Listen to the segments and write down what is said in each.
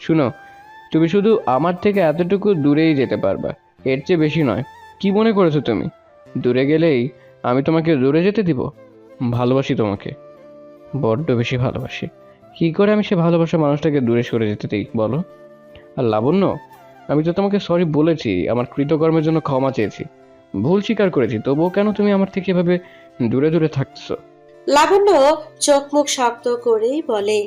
শুনো, তুমি শুধু আমার থেকে এতটুকু দূরেই যেতে পারবা, এর চেয়ে বেশি নয়। কি মনে করেছ তুমি? দূরে গেলেই আমি তোমাকে দূরে যেতে দিব? ভালোবাসি তোমাকে। বড্ড বেশি ভালোবাসি। কি করে আমি সে ভালোবাসা মানুষটাকে দূরে সরে যেতে দিই, বলো? আর লাবণ্য, আমি তো তোমাকে সরি বলেছি, আমার কৃতকর্মের জন্য ক্ষমা চেয়েছি। ভুল স্বীকার করেছি, তবুও কেন তুমি আমার থেকে এভাবে দূরে দূরে থাকছো? লাবণ্য চোখ মুখ শক্ত করেই বলে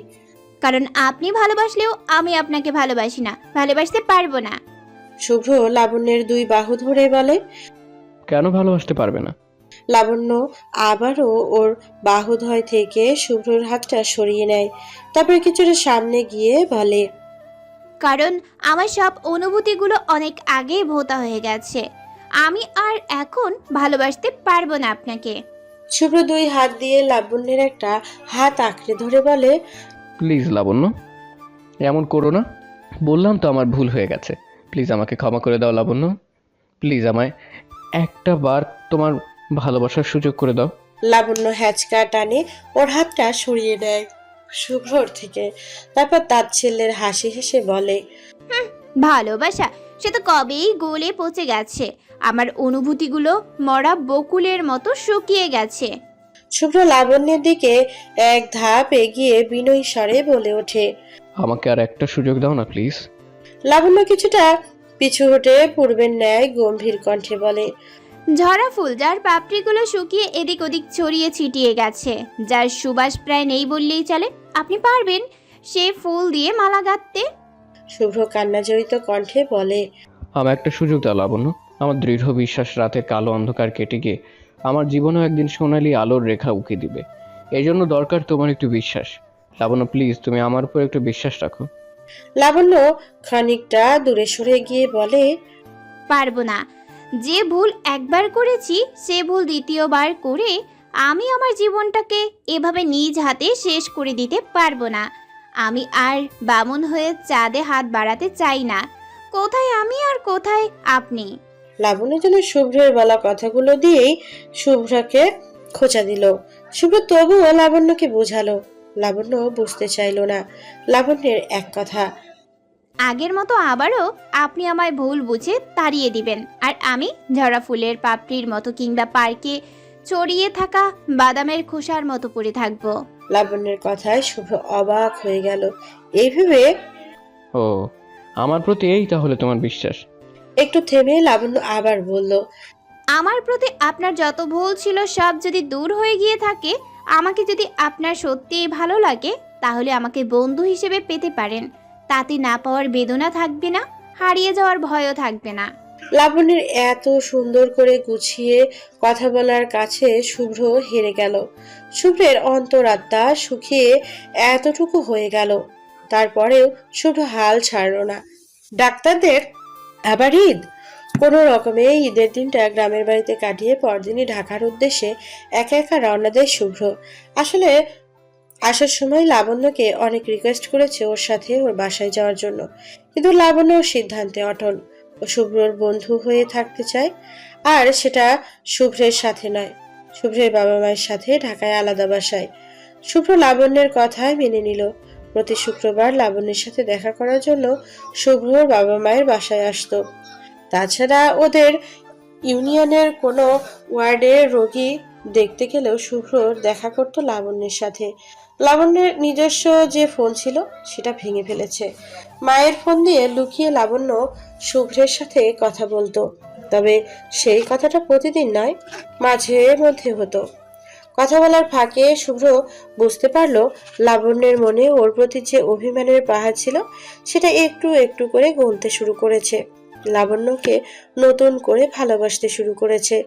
কারণ আপনি ভালোবাসলেও আমি আপনাকে ভালোবাসি না ভালোবাসতে পারব না। শুভ্র লাবণ্যের দুই বাহু ধরে বলে কেন ভালোবাসতে পারবে না? লাবণ্য আবারও ওর বাহুধয় থেকে শুভ্রর হাতটা সরিয়ে নেয় তারপর কিছুটা সামনে গিয়ে বলে কারণ আমার সব অনুভূতিগুলো অনেক আগেই ভোতা হয়ে গেছে। আমি আর এখন ভালোবাসতে পারব না আপনাকে। শুভ্র দুই হাত দিয়ে লাবণ্যের একটা হাত আঁকড়ে ধরে বলে প্লিজ লাবণ্য এমন করো না। বললাম তো আমার ভুল হয়ে গেছে। প্লিজ আমাকে ক্ষমা করে দাও লাবণ্য। প্লিজ আমায় একটা বার তোমার ভালোবাসার সুযোগ করে দাও। লাবণ্য হ্যাচকা টানে ওর হাতটা সরিয়ে নেয় শুভ্রর থেকে। তারপর তার ছেলের হাসি হেসে বলে ভালোবাসা সে তো কবেই গলে পচে গেছে। আমার অনুভূতিগুলো মরা বকুলের মতো শুকিয়ে গেছে। শুভ্র লাবণ্যের দিকে এক ধাপ এগিয়ে বিনয়ী স্বরে বলে ওঠে আমাকে আর একটা সুযোগ দাও না প্লিজ লাবণ্য কিছুটা পিছু হটে পূর্বের ন্যায় গম্ভীর কণ্ঠে বলে ঝরা ফুল যার পাপড়িগুলো শুকিয়ে এদিক ওদিক ছড়িয়ে ছিটিয়ে গেছে যার সুবাস প্রায় নেই বললেই চলে আপনি পারবেন সে ফুল দিয়ে মালা গাঁথতে? শুভ্র কান্নাজড়িত কণ্ঠে বলে আমার একটা সুযোগ দাও লাবণ্য। আমার দৃঢ় বিশ্বাস রাতে কালো অন্ধকার কেটে গিয়ে আমার জীবনেও একদিন সোনালি আলোর রেখা উঁকে দিবে। এই জন্য দরকার তোমার একটু বিশ্বাস। লাবণ্য প্লিজ তুমি আমার উপর একটু বিশ্বাস রাখো। লাবণ্য খানিকটা দূরে সরে গিয়ে বলে পারব না। যে ভুল একবার করেছি সে ভুল দ্বিতীয়বার করে আমি আমার জীবনটাকে এভাবে নিজ হাতে শেষ করে দিতে পারব না। আমি আর বামন হয়ে চাঁদে হাত বাড়াতে চাই না। কোথায় আমি আর কোথায় আপনি? লাবণ্য যেন শুভ্রের বলা কথাগুলো দিয়েই শুভ্রকে খোঁচা দিল। শুভ্র তবুও লাবণ্যকে বোঝালো। লাবণ্য বুঝতে চাইলো না। লাবণ্যের এক কথা আগের মতো আবারও আপনি আমায় ভুল বুঝে তাড়িয়ে দিবেন। আর আমি ঝরা ফুলের পাপড়ির মতো কিংবা পার্কে চড়িয়ে থাকা বাদামের খোসার মতো পড়ে থাকব। লাবণ্যের কথায় শুভ অবাক হয়ে গেল। এইভাবে ও আমার প্রতি এই তাহলে তোমার বিশ্বাস? একটু থেমে লাবণ্য আবার বলল আমার প্রতি আপনার যত ভুল ছিল সব যদি দূর হয়ে গিয়ে থাকে আমাকে যদি আপনার সত্যিই ভালো লাগে তাহলে আমাকে বন্ধু হিসেবে পেতে পারেন। তাতে না পাওয়ার বেদনা থাকবে না হারিয়ে যাওয়ার ভয়ও থাকবে না। লাবণ্যের এত সুন্দর করে গুছিয়ে কথা বলার কাছে শুভ্র হেরে গেল। শুভ্রের অন্তরাত্মা শুকিয়ে এতটুকু হয়ে গেল। তারপরেও শুভ্র হাল ছাড়ল না। ডাক্তারদের আবার ঈদ? কোনো রকমে ঈদের দিনটা গ্রামের বাড়িতে কাটিয়ে পরদিনই ঢাকার উদ্দেশ্যে একা একা রওনা দেয় শুভ্র। আসলে আসার সময় লাবণ্যকে অনেক রিকোয়েস্ট করেছে ওর সাথে ওর বাসায় যাওয়ার জন্য। কিন্তু লাবণ্য ওর সিদ্ধান্তে অটল। ও শুভ্রর বন্ধু হয়ে থাকতে চায়। আর সেটা শুভ্রের সাথে নয়, শুভ্রের বাবা মায়ের সাথে ঢাকায় আলাদা বাসায়। শুভ্র লাবণ্যের কথায় মেনে নিল। প্রতি শুক্রবার লাবণ্যের সাথে দেখা করার জন্য শুভ্রর বাবা মায়ের বাসায় আসতো। তাছাড়া ওদের ইউনিয়নের কোনো ওয়ার্ডে রোগী দেখতে গেলেও শুভ্র দেখা করতো লাবণ্যের সাথে। লাবণ্যের নিজস্ব যে ফোন ছিল, সেটা ভেঙে ফেলেছে। মায়ের ফোন দিয়ে লুকিয়ে লাবণ্য শুভ্রের সাথে কথা বলতো। তবে সেই কথাটা প্রতিদিন নয়, মাঝে মধ্যে হতো। কথা বলার ফাঁকে শুভ্র বুঝতে পারল লাবণ্যের মনে ওর প্রতি যে অভিমানের পাহাড় ছিল, সেটা একটু একটু করে গলতে শুরু করেছে। লাবণ্যকে নতুন করে ভালোবাসতে শুরু করেছে।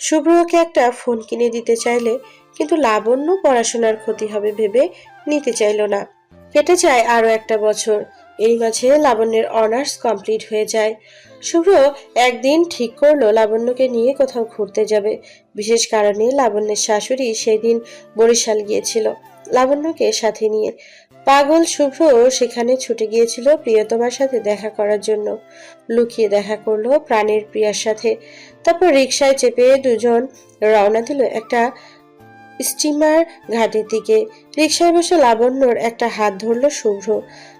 শুভ্র ওকে একটা ফোন কিনে দিতে চাইলে কিন্তু লাবণ্য পড়াশোনার ক্ষতি হবে ভেবে নিতে চাইল না। কেটে যায় আরও একটা বছর। এই মাঝে লাবণ্যের অনার্স কমপ্লিট হয়ে যায়। শুভ্র একদিন ঠিক করল লাবণ্যকে নিয়ে কোথাও ঘুরতে যাবে। বিশেষ কারণে লাবণ্যের শাশুড়ি সেই দিন বরিশাল গিয়েছিল লাবণ্যকে সাথে নিয়ে। পাগল শুভ্র সেখানে ছুটে গিয়েছিল প্রিয়তমার সাথে দেখা করার জন্য। লুকিয়ে দেখা করল প্রাণের প্রিয়ার সাথে। তারপর রিক্সায় চেপে দুজন রওনা দিল একটা স্টিমার ঘাটের দিকে। রিক্সায় বসে লাবণ্যর একটা হাত ধরলো শুভ্র।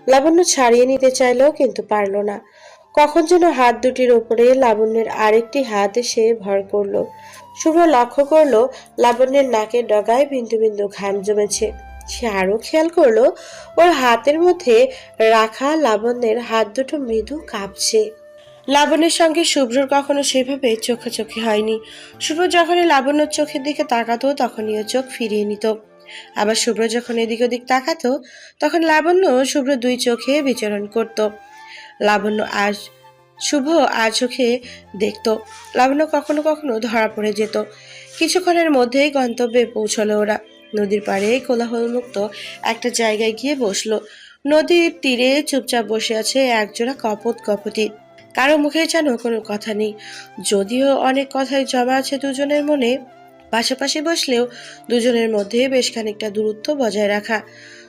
লাবণ্য ছাড়িয়ে নিতে চাইলেও কিন্তু পারল না। কখন যেন হাত দুটির ওপরে লাবণ্যের আরেকটি হাত এসে ভর করল। শুভ্র লক্ষ্য করল, লাবণ্যের নাকের ডগায় বিন্দু বিন্দু ঘাম জমেছে। সে আরও খেয়াল করল, ওর হাতের মধ্যে রাখা লাবণ্যের হাত দুটো মৃদু কাঁপছে। লাবণ্যের সঙ্গে শুভ্রর কখনো সেভাবে চোখাচোখি হয়নি। শুভ্র যখনই লাবণ্যর চোখের দিকে তাকাতো, তখনই ও চোখ ফিরিয়ে নিত। আবার শুভ্র যখন এদিক ওদিক তাকাতো, তখন লাবণ্য শুভ্র দুই চোখে বিচরণ করত। লাবণ্য আজ, শুভ আর চোখে দেখত। লাবণ্য কখনো কখনো ধরা পড়ে যেত। কিছুক্ষণের মধ্যেই গন্তব্যে পৌঁছলো ওরা। নদীর পাড়ে কোলাহলমুক্ত একটা জায়গায় গিয়ে বসল। নদীর তীরে চুপচাপ বসে আছে একজোড়া কপত কপতি। কারও মুখে যেন কোনো কথা নেই। যদিও অনেক কথাই জমা আছে দুজনের মনে পাশাপাশি বসলেও দুজনের মধ্যে বেশ খানিকটা দূরত্ব বজায় রাখা।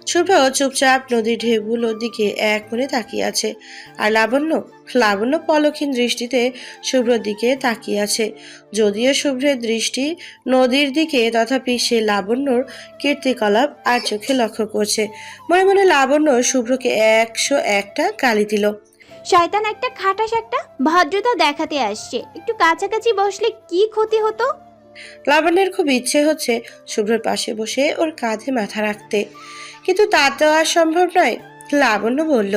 শুভ্র চুপচাপ নদীর ঢেউগুলোর দিকে এক মনে তাকিয়ে আছে আর লাবণ্য লাবণ্য পলক্ষীন দৃষ্টিতে শুভ্রর দিকে তাকিয়ে আছে। যদিও শুভ্রের দৃষ্টি নদীর দিকে, তথাপি সে লাবণ্যর কীর্তিকলাপ আর চোখে লক্ষ্য করছে। মনে মনে লাবণ্য শুভ্রকে একশো একটা গালি দিল। শয়তান একটা খাটাস একটা, ভদ্রতা দেখাতে আসছে। একটু কাছাকাছি বসলে কি ক্ষতি হতো? লাবণ্যের খুব ইচ্ছে হচ্ছে শুভ্রর পাশে বসে ওর কাঁধে মাথা রাখতে। কিন্তু তা তো আর সম্ভব নয় লাবণ্য বলল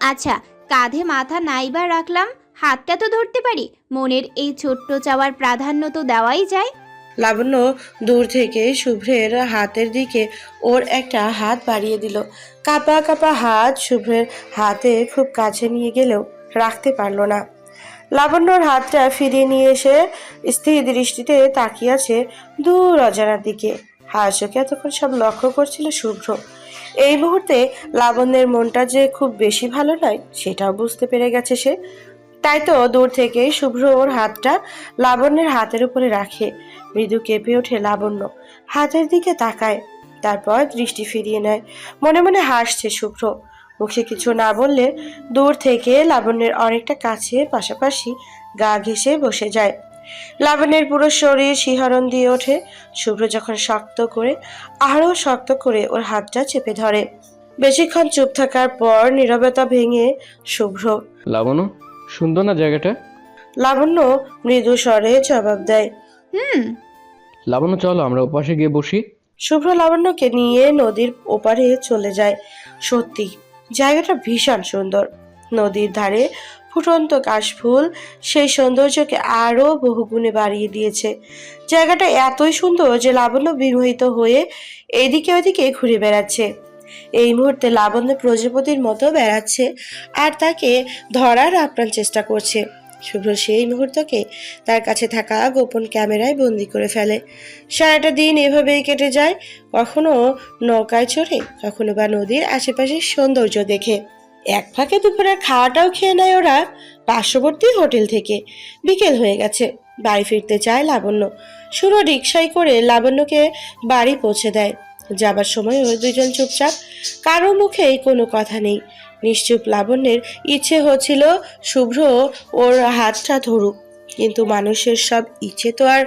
আচ্ছা কাঁধে মাথা নাইবার রাখলাম হাতটা তো ধরতে পারি মনের এই ছোট্ট চাওয়ার প্রাধান্য তো দেওয়াই যায়। লাবণ্য দূর থেকে শুভ্রের হাতের দিকে ওর একটা হাত বাড়িয়ে দিল। কাপা কাপা হাত শুভ্রের হাতে খুব কাছে নিয়ে গেলেও রাখতে পারল না। লাবণ্যর হাতটা ফিরিয়ে নিয়ে এসে স্থির দৃষ্টিতে তাকিয়ে আছে দূর অজানার দিকে। হাসকে এতক্ষণ সব লক্ষ্য করছিল শুভ্র? এই মুহূর্তে লাবণ্যের মনটা যে খুব বেশি ভালো নয়, সেটাও বুঝতে পেরে গেছে সে। তাই তো দূর থেকেই শুভ্র ওর হাতটা লাবণ্যের হাতের উপরে রাখে। মৃদু কেঁপে ওঠে লাবণ্য। হাতের দিকে তাকায়, তারপর দৃষ্টি ফিরিয়ে নেয়। মনে মনে হাসছে শুভ্র। মুখে কিছু না বললে দূর থেকে লাবণ্যের অনেকটা কাছে পাশাপাশি গা ঘেঁষে বসে যায়। লাবণ্যের পুরো শরীর শিহরণ দিয়ে ওঠে। শুভ্র যখন শক্ত করে আরও শক্ত করে ওর হাতটা চেপে ধরে। বেশিক্ষণ চুপ থাকার পর নীরবতা ভেঙে শুভ্র। লাবণ্য সুন্দর না জায়গাটা? লাবণ্য মৃদু স্বরে জবাব দেয়। হুম। লাবণ্য চলো আমরা ওপাশে গিয়ে বসি। শুভ্র লাবণ্যকে নিয়ে নদীর ওপারে চলে যায়। সত্যি জায়গাটা ভীষণ সুন্দর। নদীর ধারে ফুটন্ত কাশফুল, সেই সৌন্দর্যকে আরও বহুগুণে বাড়িয়ে দিয়েছে। জায়গাটা এতই সুন্দর যে লাবণ্য বিমোহিত হয়ে এদিকে ওদিকে ঘুরে বেড়াচ্ছে। এই মুহূর্তে লাবণ্য প্রজাপতির মতো বেড়াচ্ছে আর তাকে ধরার আপ্রাণ চেষ্টা করছে। শুভ্র সেই মুহূর্তকে তার কাছে থাকা গোপন ক্যামেরায় বন্দি করে ফেলে। সারাটা দিন এভাবেই কেটে যায়, কখনো নৌকায় চড়ে, কখনো বা নদীর আশেপাশের সৌন্দর্য দেখে। এক ফাঁকে দুপুরের খাওয়াটাও খেয়ে নেয় ওরা পার্শ্ববর্তী হোটেল থেকে। বিকেল হয়ে গেছে, বাড়ি ফিরতে চায় লাবণ্য। শুরু রিক্সায় করে লাবণ্যকে বাড়ি পৌঁছে দেয়। যাবার সময় ওই দুজন চুপচাপ, কারও মুখেই কোনো কথা নেই। নিশ্চুপ লাবণ্যের ইচ্ছে হচ্ছিল শুভ্র ওর হাতটা ধরুক, কিন্তু মানুষের সব ইচ্ছে তো আর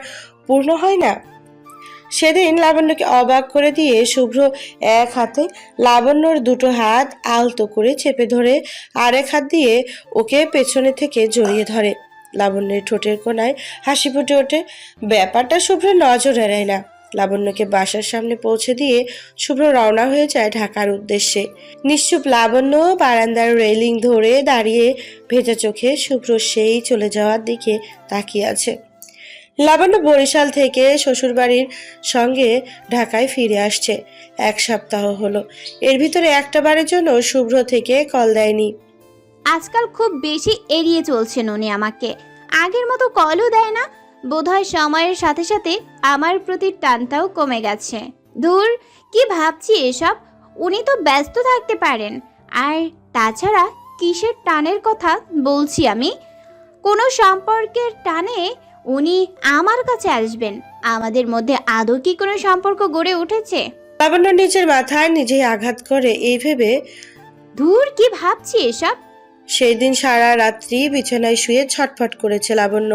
পূর্ণ হয় না। সেদিন লাবণ্যকে অবাক করে দিয়ে শুভ্র এক হাতে লাবণ্যর দুটো হাত আলতো করে চেপে ধরে আরেক হাত দিয়ে ওকে পেছনে থেকে জড়িয়ে ধরে। লাবণ্যের ঠোঁটের কোনায় হাসি ফুটে ওঠে। ব্যাপারটা শুভ্র নজর এড়ায় না। লাবণ্যকে বাসার সামনে পৌঁছে দিয়ে শুভ্র রওনা হয়ে যায় ঢাকার উদ্দেশ্যে। নিশ্চুপ লাবণ্য বারান্দার রেলিং ধরে দাঁড়িয়ে ভেজা চোখে শুভ্র সেই চলে যাওয়ার দিকে তাকিয়ে আছে। লাবণ্য বরিশাল থেকে শ্বশুরবাড়ির সঙ্গে ঢাকায় ফিরে আসছে। এক সপ্তাহ হলো। এর ভিতরে একটা বারের জন্য শুভ্র থেকে কল দেয়নি। আজকাল খুব বেশি এড়িয়ে চলছেন উনি আমাকে। আগের মতো কলও দেয় না বোধহয় সময়ের সাথে সাথে আমার প্রতি টানটাও কমে গেছে। দূর কি ভাবছি এসব? উনি তো ব্যস্ত থাকতে পারেন। আর তাছাড়া কিসের টানের কথা বলছি আমি? কোনো সম্পর্কের টানে উনি আমার কাছে আসবেন। আমাদের মধ্যে আদৌ কি কোনো সম্পর্ক গড়ে উঠেছে? লাবণ্য নিজের মাথায় নিজেই আঘাত করে এই ভেবে দূর কি ভাবছি এসব? সেই দিন সারা রাত্রি বিছানায় শুয়ে ছটফট করেছে লাবণ্য।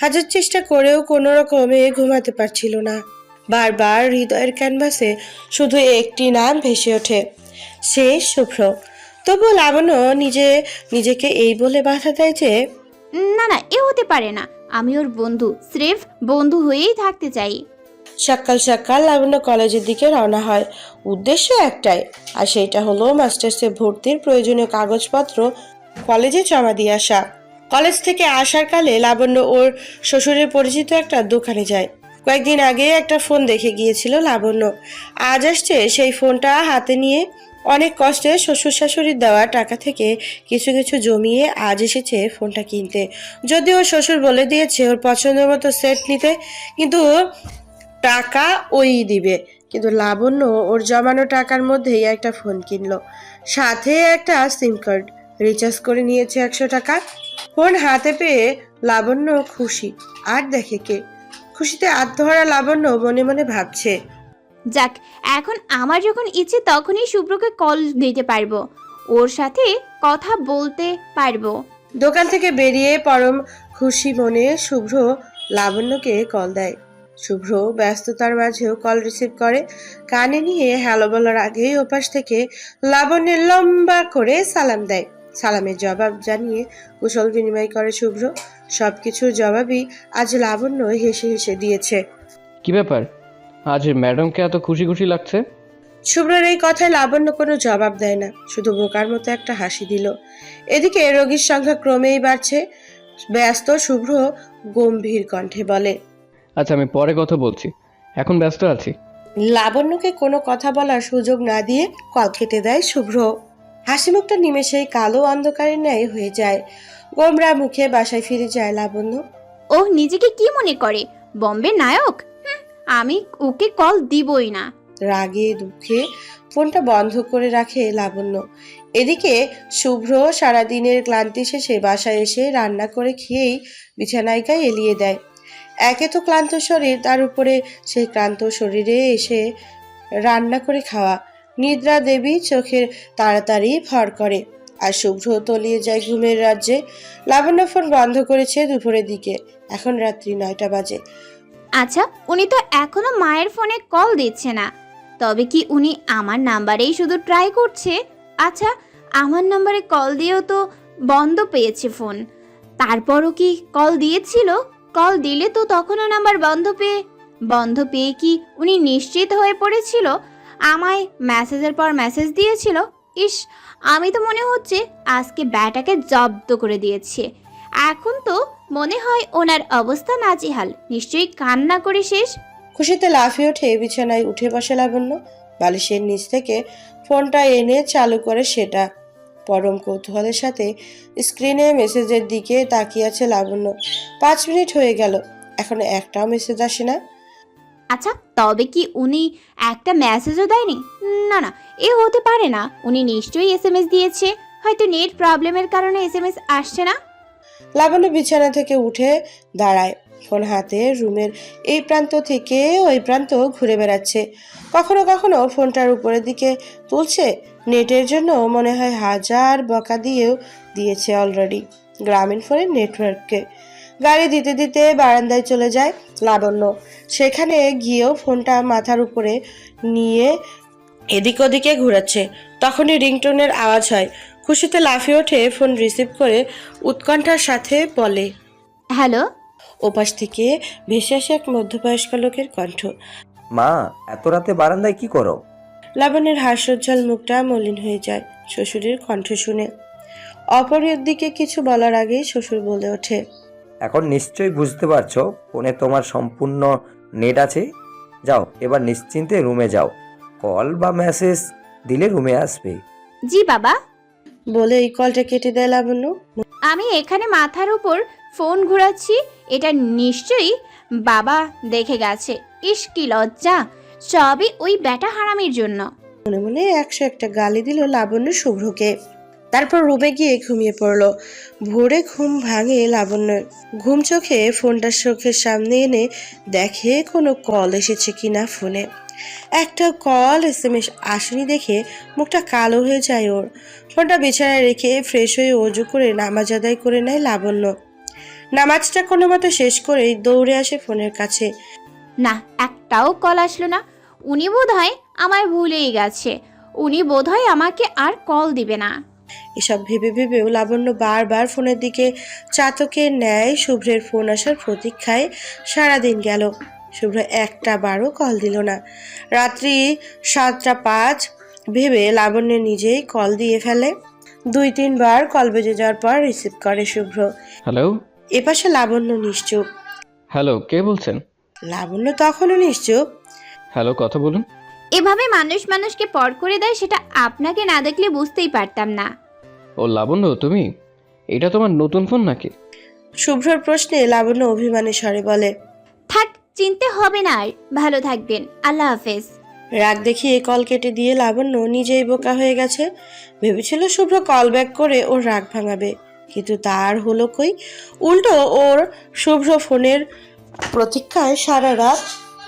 হাজার চেষ্টা করেও কোনো রকমে ঘুমাতে পারছিল না। বারবার হৃদয়ের ক্যানভাসে শুধু একটি নাম ভেসে ওঠে সে শুভ্র। তবু লাবণ্য নিজে নিজেকে এই বলে বাধা দেয় যে না না এ হতে পারে না। আমি ওর বন্ধু স্রেফ বন্ধু হয়েই থাকতে চাই। সকাল সকাল লাবণ্য কলেজের দিকে রওনা হয়। উদ্দেশ্য একটাই আর সেটা হলো মাস্টার্সে ভর্তির প্রয়োজনীয় কাগজপত্র কলেজে জমা দিয়ে আসা। কলেজ থেকে আসার কালে লাবণ্য ওর শ্বশুরের পরিচিত একটা দোকানে যায়। কয়েকদিন আগে একটা ফোন দেখে গিয়েছিল লাবণ্য। আজ আসছে সেই ফোনটা হাতে নিয়ে অনেক কষ্টে শ্বশুর শাশুড়ির দেওয়া টাকা থেকে কিছু কিছু জমিয়ে আজ এসেছে ফোনটা কিনতে। যদিও শ্বশুর বলে দিয়েছে ওর পছন্দ মতো সেট নিতে, কিন্তু টাকা ওই দিবে। কিন্তু লাবণ্য ওর জমানো টাকার মধ্যেই একটা ফোন কিনলো। সাথে একটা সিম কার্ড। রিচার্জ করে নিয়েছে একশো টাকা। ফোন হাতে পেয়ে লাবণ্য খুশি। আর দেখে কে? খুশিতে আত্মহারা লাবণ্য মনে মনে ভাবছে। যাক এখন আমার যখন ইচ্ছে তখনই শুভ্রকে কল দিতে পারব। ওর সাথে কথা বলতে পারব। দোকান থেকে বেরিয়ে পরম খুশি মনে শুভ্র লাবণ্যকে কল দেয়। শুভ্র ব্যস্ততার মাঝেও কল রিসিভ করে। কানে নিয়ে হ্যালো বলার আগেই ওপাশ থেকে লাবণ্যের লম্বা করে সালাম দেয়। সালামের জবাব জানিয়ে কুশল বিনিময় করে শুভ্র। সব কিছুর জবাবই আজ লাবণ্য হেসে হেসে দিয়েছে। কি ব্যাপার? আজ ম্যাডামকে এত খুশি খুশি লাগছে? শুভ্রের এই কথায় লাবণ্য কোনো জবাব দেয় না শুধু বোকার মতো একটা হাসি দিল। এদিকে রোগীর সংখ্যা ক্রমেই বাড়ছে ব্যস্ত শুভ্র গম্ভীর কণ্ঠে বলে আচ্ছা আমি পরে কথা বলছি। এখন ব্যস্ত আছি। লাবণ্যকে কোনো কথা বলার সুযোগ না দিয়ে কল কেটে দেয় শুভ্র। হাসি মুখটা নিমেষেই কালো অন্ধকারের ন্যায় হয়ে যায়। গোমরা মুখে বাসায় ফিরে যায় লাবণ্য। ও নিজেকে কি মনে করে? বম্বে নায়ক? আমি ওকে কল দিবই না। রাগে দুঃখে ফোনটা বন্ধ করে রাখে লাবণ্য। এদিকে শুভ্র সারাদিনের ক্লান্তি শেষে বাসায় এসে রান্না করে খেয়েই বিছানায় গায়ে এলিয়ে দেয়। একে তো ক্লান্ত শরীর তার উপরে সেই ক্লান্ত শরীরে এসে রান্না করে খাওয়া। নিদ্রা দেবী চোখের তাড়াতাড়ি ভর করে। আর শুভ্র তলিয়ে যায় ঘুমের রাজ্যে। লাবণ্য ফোন বন্ধ করেছে দুপুরের দিকে। এখন রাত্রি নয়টা বাজে। আচ্ছা উনি তো এখনও মায়ের ফোনে কল দিচ্ছে না। তবে কি উনি আমার নাম্বারেই শুধু ট্রাই করছে? আচ্ছা আমার নাম্বারে কল দিয়েও তো বন্ধ পেয়েছে ফোন। তারপরও কি কল দিয়েছিল? কল দিলে তো তখনও নাম্বার বন্ধ পেয়ে বন্ধ পেয়ে কি উনি নিশ্চিত হয়ে পড়েছিল? আমায় মেসেজের পর মেসেজ দিয়েছিল? ইস, আমি তো মনে হচ্ছে আজকে ব্যাটাকে জব্দ করে দিয়েছে। এখন তো মনে হয় ওনার অবস্থা নাজেহাল। নিশ্চয়ই কান্না করে শেষ। খুশিতে লাফিয়ে ওঠে বিছানায় উঠে বসে লাবণ্য। বালিশের নিচ থেকে ফোনটা এনে চালু করে সেটা। পরম কৌতূহলের সাথে স্ক্রিনে মেসেজের দিকে তাকিয়ে আছে লাবণ্য। পাঁচ মিনিট হয়ে গেল। এখনও একটাও মেসেজ আসে না। আচ্ছা তবে কি উনি একটা মেসেজও দেয়নি? না না, এ হতে পারে না। উনি নিশ্চয়ই এসএমএস দিয়েছে। হয়তো নেট প্রবলেমের কারণে এসএমএস আসছে না। লাবণ্য বিছানা থেকে উঠে দাঁড়ায়। ফোন হাতে রুমের এই প্রান্ত থেকে ওই প্রান্ত ঘুরে বেড়াচ্ছে। কখনো কখনো ফোনটার উপরের দিকে তুলছে। নেটের জন্য মনে হয় হাজার বকা দিয়েও দিয়েছে অলরেডি গ্রামীণ ফোনের নেটওয়ার্ককে গাড়ি দিতে দিতে বারান্দায় চলে যায় লাবণ্য। সেখানে গিয়েও ফোনটা মাথার উপরে নিয়ে এদিক ওদিকে ঘুরাচ্ছে। তখনই রিংটোনের আওয়াজ হয়। খুশিতে লাফিয়ে ওঠে ফোন রিসিভ করে উৎকণ্ঠার সাথে বলে হ্যালো? ওপাশ থেকে ভেসে আসে এক মধ্যবয়স্ক লোকের কণ্ঠ। মা এত রাতে বারান্দায় কি করো? লাবণের হাস্যোজ্জ্বল মুখটা মলিন হয়ে যায় শ্বশুরের কণ্ঠ শুনে। অপরের দিকে কিছু বলার আগেই শ্বশুর বলে ওঠে এখন নিশ্চয়ই বুঝতে পারছ ফোনে তোমার সম্পূর্ণ নেট আছে। যাও এবার নিশ্চিন্তে রুমে যাও। কল বা মেসেজ দিলে রুমে আসবে। জি বাবা। বলে এই কলটা কেটে দেয় লাবণ্য। আমি এখানে মাথার উপর ফোন ঘোরাচ্ছি এটা নিশ্চয়ই বাবা দেখে গেছে। ইস কি লজ্জা। সবই ওই ব্যাটা হারামির জন্য। মনে মনে একশো একটা গালি দিল লাবণ্য শুভ্রকে। তারপর রুমে গিয়ে ঘুমিয়ে পড়ল। ভোরে ঘুম ভাঙে লাবণ্যের। ঘুম চোখে ফোনটা চোখের সামনে এনে দেখে কোনো কল এসেছে কিনা ফোনে। একটা কল, এস এম এস আসেনি দেখে মুখটা কালো হয়ে যায় ওর। ফোনটা বিছানায় রেখে ফ্রেশ হয়ে অজু করে নামাজ আদায় করে নেয় লাবণ্য। নামাজটা কোনো মতো শেষ করেই দৌড়ে আসে ফোনের কাছে। না, একটাও কল আসলো না। উনি বোধহয় আমায় ভুলেই গেছে। উনি বোধহয় আমাকে আর কল দিবে না। এসব ভেবে ভেবেও লাবণ্য বারবার ফোনের দিকে চাতকের ন্যায় শুভ্রের ফোন আসার প্রতীক্ষায় সারাদিন গেল। শুভ্র একটা বারও কল দিল না। রাত্রি সাতটা পাঁচ ভেবে লাবণ্য নিজেই কল দিয়ে ফেলে। দুই তিনবার কল বেজে যাওয়ার পর রিসিভ করে শুভ্র। হ্যালো এপাশে লাবণ্য নিশ্চুপ। হ্যালো কে বলছেন? লাবণ্য তখনও নিশ্চুপ। হ্যালো কথা বলুন। এভাবে মানুষ মানুষকে পর করে দেয় সেটা আপনাকে না দেখলে বুঝতেই পারতাম না। ও লাবণ্য তুমি? এটা তোমার নতুন ফোন নাকি? শুভ্রর প্রশ্নে লাবণ্য অভিমানে স্বরে বলে থাক চিনতে হবে না আর। ভালো থাকবেন। আল্লাহ হাফেজ। রাগ দেখিয়ে কল কেটে দিয়ে লাবণ্য নিজেই বোকা হয়ে গেছে। ভেবেছিল শুভ্র কল ব্যাক করে ওর রাগ ভাঙাবে। কিন্তু তার হলো কই? উল্টো ওর শুভ্র ফোনের প্রতীক্ষায় সারা রাত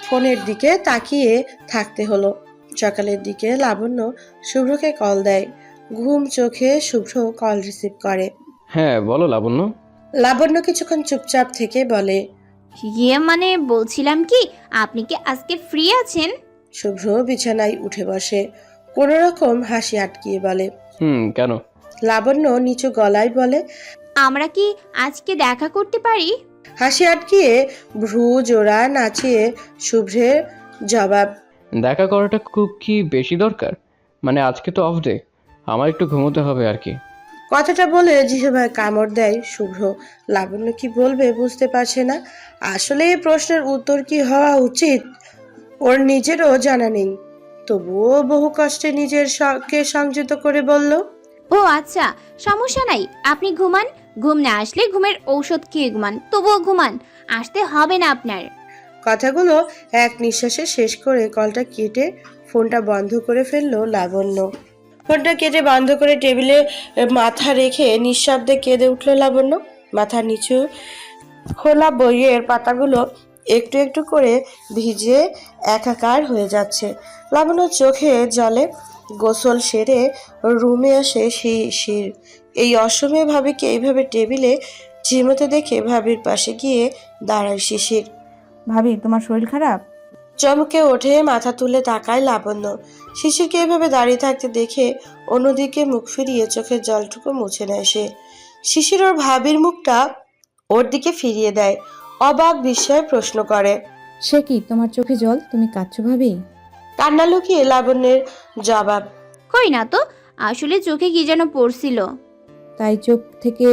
ফোনের দিকে তাকিয়ে থাকতে হলো। সকালের দিকে লাবণ্য শুভ্রকে কল দেয়। ঘুম চোখে শুভ্র কল রিসিভ করে। হ্যাঁ বলো লাবণ্য। লাবণ্য কিছুক্ষণ চুপচাপ থেকে বলে ইয়ে মানে বলছিলাম কি আপনি কি আজকে ফ্রি আছেন? শুভ্র বিছানায় উঠে বসে কোনো রকম হাসি আটকিয়ে বলে। হুম কেন? লাবণ্য নিচু গলায় বলে আমরা কি আজকে দেখা করতে পারি? হাসি আটকিয়ে ভ্রু জোড়া নাচিয়ে শুভ্রের জবাব দেখা করাটা খুব কি বেশি দরকার? মানে আজকে তো অফ ডে আমার একটু ঘুমোতে হবে আর কি। কথাটা বলে জিহ্বায় কামড় দেয় শুভ্র। লাবণ্য কি বলবে বুঝতে পারছে না। আসলে এই প্রশ্নের উত্তর কি হওয়া উচিত? ওর নিজেরও জানা নেই। তবুও বহু কষ্টে নিজের কে সংযত করে বলল ও আচ্ছা সমস্যা নাই। আপনি ঘুমান। ঘুম না আসলে ঘুমের ঔষধ খেয়ে ঘুমান? তবুও ঘুমান। আসতে হবে না আপনার। কথাগুলো এক নিঃশ্বাসে শেষ করে কলটা কেটে ফোনটা বন্ধ করে ফেলল লাবণ্য। ফোনটা কেটে বন্ধ করে টেবিলে মাথা রেখে নিঃশব্দে কেঁদে উঠল লাবণ্য। মাথার নিচু খোলা বইয়ের পাতাগুলো একটু একটু করে ভিজে একাকার হয়ে যাচ্ছে। লাবণ্য চোখে জলে গোসল সেরে রুমে আসে শিশির এই অসময়ে ভাবিকে এইভাবে টেবিলে ঝিমোতে দেখে ভাবির পাশে গিয়ে দাঁড়ায় শিশির। ভাবি তোমার শরীর খারাপ? চমকে ওঠে মাথা তুলে তাকায় লাবণ্য। শিশিরকে এভাবে দাঁড়িয়ে থাকতে দেখে অন্যদিকে মুখ ফিরিয়ে চোখের জলটুকু মুছে নেয় সে। শিশির ওর ভাবির মুখটা ওর দিকে ফিরিয়ে দেয়। অবাক বিস্ময়ে প্রশ্ন করে সে কি তোমার চোখে জল? তুমি কাঁদছো ভাবি? কান্না লুকিয়ে লাবণ্যের জবাব কই না তো আসলে চোখে কি যেন পড়ছিল। তাই চোখ থেকে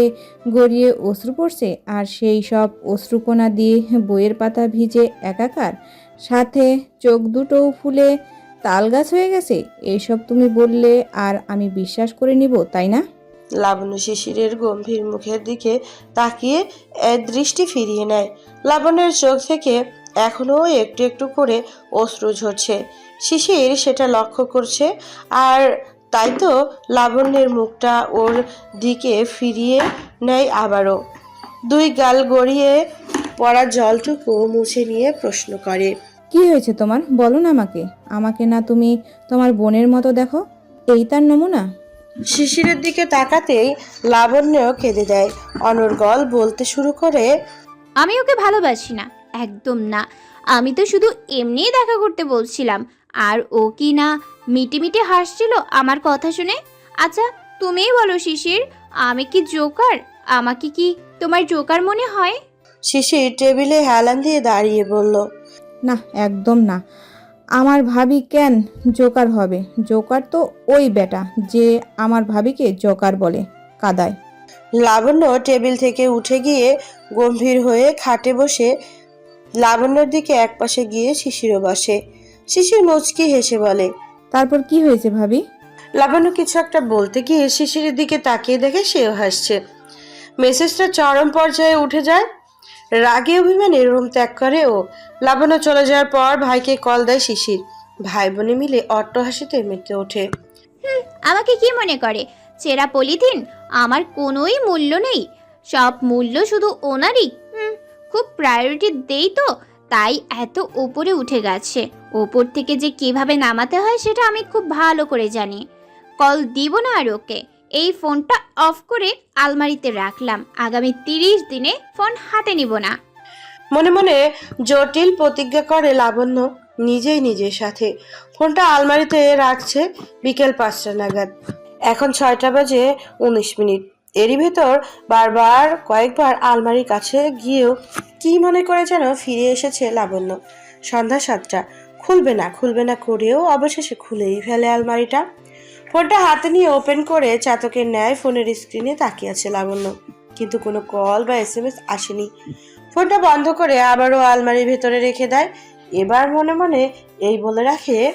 গড়িয়ে অশ্রু পড়ছে আর সেই সব অশ্রুকণা দিয়ে বইয়ের পাতা ভিজে একাকার। সাথে চোখ দুটোও ফুলে তাল গাছ হয়ে গেছে এইসব তুমি বললে আর আমি বিশ্বাস করে নিব তাই না? লাবণ্য শিশিরের গম্ভীর মুখের দিকে তাকিয়ে দৃষ্টি ফিরিয়ে নেয়। লাবণ্যের চোখ থেকে এখনও একটু একটু করে অশ্রু ঝরছে। শিশির সেটা লক্ষ্য করছে আর তাই তো লাবণ্যের মুখটা ওর দিকে ফিরিয়ে নেয় আবারও। দুই গাল গড়িয়ে পড়া জলটুকু মুছে নিয়ে প্রশ্ন করে কি হয়েছে তোমার? বলো না আমাকে। আমাকে না তুমি তোমার বোনের মতো দেখো? এই তার নমুনা? শিশিরের দিকে তাকাতেই লাবণ্য কেঁদে দেয়। অনর্গল বলতে শুরু করে আমি ওকে ভালোবাসি না। একদম না। আমি তো শুধু এমনিই দেখা করতে বলছিলাম। আর ও কি না মিটি মিটি হাসছিল আমার কথা শুনে? আচ্ছা তুমিই বলো শিশির আমি কি জোকার? আমাকে কি তোমার জোকার মনে হয়? শিশির টেবিলে হেলান দিয়ে দাঁড়িয়ে বলল না একদম না। আমার ভাবি কেন জোকার হবে? জোকার তো ওই বেটা যে আমার ভাবিকে জোকার বলে কাদায়। লাবণ্য টেবিল থেকে উঠে গিয়ে গম্ভীর হয়ে খাটে বসে লাবণ্যর দিকে একপাশে গিয়ে শিশিরও বসে। শিশির মুচকি হেসে বলে তারপর কি হয়েছে ভাবি? লাবণ্য কিছু একটা বলতে গিয়ে শিশিরের দিকে তাকিয়ে দেখে সেও হাসছে। মেসেজটা চরম পর্যায়ে উঠে যায়। রাগে অভিমানে রুম ত্যাগ করে ও। লাবণ্য চলে যাওয়ার পর ভাইকে কল দেয় শিশির। ভাই বোনে মিলে অট্ট হাসিতে মেতে ওঠে। আমাকে কি মনে করে? চেরা পলিথিন? আমার কোনোই মূল্য নেই। সব মূল্য শুধু ওনারই। খুব প্রায়োরিটি দেই তো, তাই এত উপরে উঠে গেছে। ওপর থেকে যে কীভাবে নামাতে হয় সেটা আমি খুব ভালো করে জানি। কল দিব না আর ওকে। এই ফোনটা অফ করে আলমারিতে রাখলাম। আগামী তিরিশ দিনে ফোন হাতে নিব না। মনে মনে জটিল প্রতিজ্ঞা করে লাবণ্য নিজেই নিজের সাথে। ফোনটা আলমারিতে রাখছে বিকেল পাঁচটা নাগাদ। এখন ছয়টা বাজে উনিশ মিনিট। এরই ভেতর বারবার কয়েকবার আলমারির কাছে গিয়েও কি মনে করে যেন ফিরে এসেছে লাবণ্য। সন্ধ্যা সাতটা। খুলবে না খুলবে না করেও অবশেষে খুলেই ফেলে আলমারিটা। ফোনটা হাতে নিয়ে ওপেন করে চাতকের ন্যায় ফোনের স্ক্রিনে তাকিয়ে আছে লাবণ্য। কিন্তু কোনো কল বা এস এম এস আসেনি। ফোনটা বন্ধ করে আবারও আলমারির ভেতরে রেখে দেয়। এবার মনে মনে এই বলে রাখে